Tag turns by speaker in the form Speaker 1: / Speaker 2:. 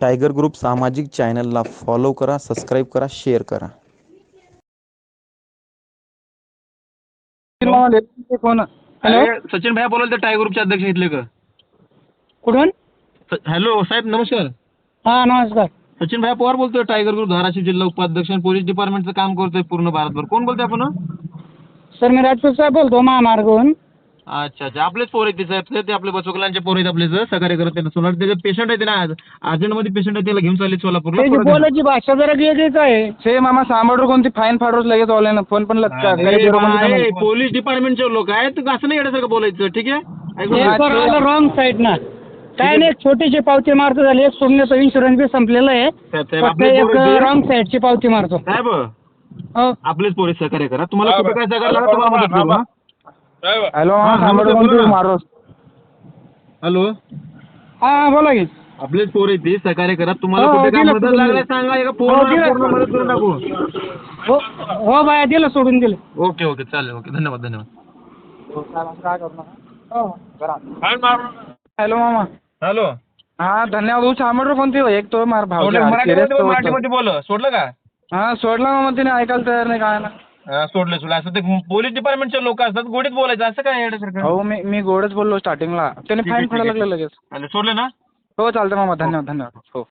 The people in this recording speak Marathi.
Speaker 1: टायगर ग्रुप सामाजिक चॅनलला फॉलो करा सबस्क्राईब करा शेअर करा.
Speaker 2: कोण? हॅलो.
Speaker 3: अरे, सचिन भाई बोलाल तर टायगर ग्रुपचे अध्यक्ष इथले का.
Speaker 2: कुठून?
Speaker 3: स- हॅलो साहेब नमस्कार.
Speaker 2: हा नमस्कार.
Speaker 3: सचिन भाई पवार बोलतोय टायगर ग्रुप धाराशिव जिल्हा उपाध्यक्ष आणि पोलीस डिपार्टमेंटचं काम करतोय पूर्ण भारतभर. कोण बोलतोय आपण?
Speaker 2: सर मी राजपूत साहेब बोलतो महामार्गहून.
Speaker 3: अच्छा अच्छा. आपलेच पोर आहेत ते साहेब ते- आपले बसवकलांचे पोर आहेत आपले सर. सहकार्य करत आहेत सोनार त्याचे पेशंट आहे ना अर्जंटमध्ये पेशंट आहे त्याला घेऊन चालले सोलापूरला.
Speaker 2: त्याची. बोलायची भाषा जरा वेगळीच आहे.
Speaker 4: से मामा सांबाडून कोणती फाईन फाडूच लगेच ऑनलाईन फोन पण
Speaker 3: अरे
Speaker 4: नाही
Speaker 3: पोलीस डिपार्टमेंटचे लोक आहेत. तर असं नाही येण्यासारखं बोलायचं ठीक आहे? ऐकून घ्या.
Speaker 2: रॉंग साईड ना काय नाही एक छोटीशी पावती मारतो झाली. एक सोडण्याचं इन्शुरन्स बी संपलेलं आहे.
Speaker 3: साहेब, साहेब,
Speaker 2: फक्त
Speaker 3: आपले
Speaker 2: एक
Speaker 3: पोरं.
Speaker 2: रॉंग साईडची पावती मारतो.
Speaker 3: साहेब
Speaker 2: हो.
Speaker 3: आपलेच पोलीस सहकार्य करा. तुम्हाला कुठं काय सहकार्य लागलं तुम्हाला मदत करू हा?
Speaker 4: हॅलो
Speaker 3: हा.
Speaker 4: मारो
Speaker 3: हॅलो.
Speaker 2: हा बोला की.
Speaker 3: आपलेच पोर आहेत ते सहकार्य करा. तुम्हाला
Speaker 2: हो,
Speaker 3: कुठे काय
Speaker 2: दिलं
Speaker 3: मदत
Speaker 2: सोडून.
Speaker 3: सांगा एका
Speaker 2: हो,
Speaker 3: फोनवर
Speaker 2: दिलं.
Speaker 3: पूर्ण मदत करून टाकू.
Speaker 2: हो हो बाया दिलं सोडून दिलं.
Speaker 3: ओके ओके चालेल ओके धन्यवाद धन्यवाद.
Speaker 4: हॅलो मामा.
Speaker 3: हॅलो.
Speaker 4: हा धन्यवाद. तू सांबाडून कोणती एक तो मार भाऊ
Speaker 3: सोडलं मराठीमध्ये बोल, मराठीमध्ये बोल सोडलं का?
Speaker 4: हा सोडला मामा तिने ऐकायला तयार नाही काय ना
Speaker 3: हा, सोडलं सोडलं. असं ते पोलीस डिपार्टमेंटचे लोक असतात गोडीत बोलायचं असं काय
Speaker 4: हो मी मी गोडच बोललो स्टार्टिंगला त्याने
Speaker 3: ठीक आहे,
Speaker 4: फाईन
Speaker 3: ठीक
Speaker 4: फाडायला
Speaker 3: आहे.
Speaker 4: लागलं लगेच.
Speaker 3: आणि सोडलं ना?
Speaker 4: हो चालतं मामा. धन्यवाद धन्यवाद. हो.